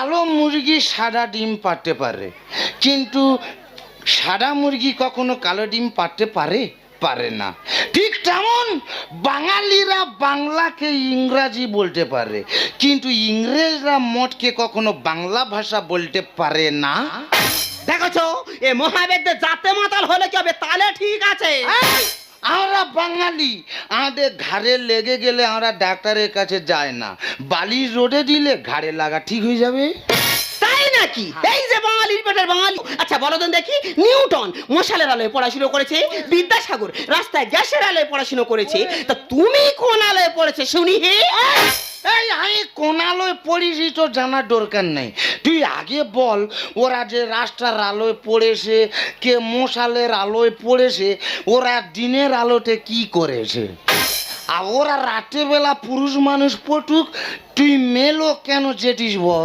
কালো মুরগি সাদা ডিম পারতে পারে। কিন্তু সাদা মুরগি কখনো কালো ডিম পারতে পারে? পারে না। ঠিক তেমন বাঙালিরা বাংলাকে ইংরাজি বলতে পারে। কিন্তু ইংরেজরা মঠকে কখনো বাংলা ভাষা বলতে পারে না। দেখেছ? এ মহাবেদ্যে জাতে মাতাল হলে কি হবে? তাহলে ঠিক আছে। আমরা বাঙালি। আমাদের ঘাড়ে লেগে গেলে আমরা ডাক্তারের কাছে যায় না। বালি রোডে দিলে ঘাড়ে লাগা ঠিক হয়ে যাবে? তাই নাকি? এই যে বাঙালির পেটের বাঙালি। আচ্ছা বলো তো দেখি নিউটন মশালের আলোয় পড়াশুনো করেছে বিদ্যাসাগর রাস্তায় গ্যাসের আলোয় পড়াশুনো করেছে। তা তুমি কোন আলোয় পড়েছে শুনি হে এই আমি কোনালোয় পড়িছি তো জানার দরকার নেই। তুই আগে বল, ওরা যে রাস্তার আলোয় পড়েছে, কে মশালের আলোয় পড়েছে, ওরা দিনের আলোতে কি করেছে? আর ওরা রাতের বেলা পুরুষ মানুষ পটুক, তুই মেলো কেন যেটিস বল?